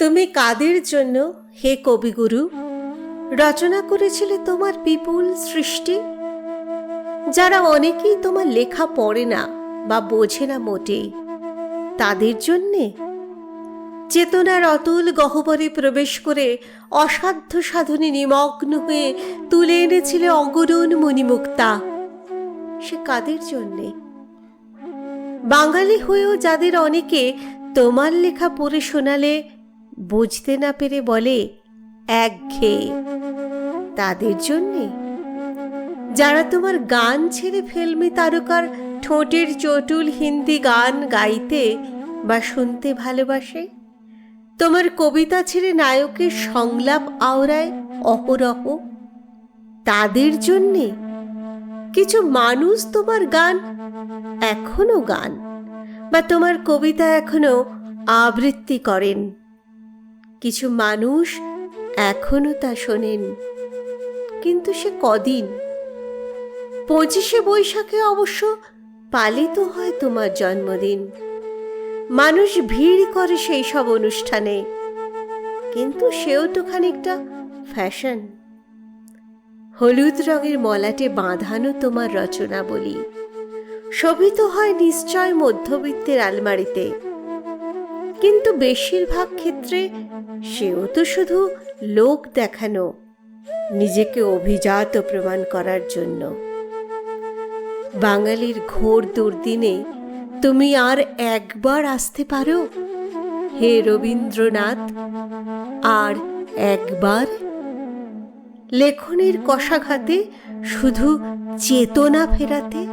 তুমি কাদের জন্য হে কবিগুরু? রচনা করেছিলে তোমার বিপুল সৃষ্টি? যারা অনেকেই তোমার লেখা পড়ে না বা বোঝে না মোটেই, তাদের জন্যে? চেতনার অতুল গহ্বরে প্রবেশ করে অসাধ্য সাধনে নিমগ্ন হয়ে তুলে এনেছিলে অগরণ মণিমুক্তা সে কাদের জন্যে? বাঙালি হয়েও যাদের অনেকে তোমার লেখা পড়ে শোনালে বুঝতে না পেরে বলে, একঘেয়ে। তাদের জন্যে? যারা তোমার গান ছেড়ে ফেলমি তারকার ঠোঁটের চটুল হিন্দি গান গাইতে বা শুনতে ভালোবাসে? তোমার কবিতা ছেড়ে নায়কের সংলাপ আওড়ায় অহরহ তাদের জন্যে? কিছু মানুষ তোমার গান এখনও গান বা তোমার কবিতা এখনও আবৃত্তি করেন। কিছু মানুষ এখনও তা শোনেন। কিন্তু সে কদিন? পঁচিশে বৈশাখে অবশ্য পালিত হয় তোমার জন্মদিন। মানুষ ভিড় করে সেই সব অনুষ্ঠানে। কিন্তু সেও তো খানিকটা ফ্যাশন। হলুদ রঙের মলাটে বাঁধানো তোমার রচনা বলি শোভিত হয় নিশ্চয় মধ্যবিত্তের আলমারিতে। কিন্তু বেশিরভাগ ক্ষেত্রে সেও তো শুধু লোক দেখানো, নিজেকে অভিজাত প্রমাণ করার জন্য। বাঙালির ঘোর দুর্দিনে তুমি আর একবার আসতে পারো? হে রবীন্দ্রনাথ, আর একবার? লেখনের কষাঘাতে শুধু চেতনা ফেরাতে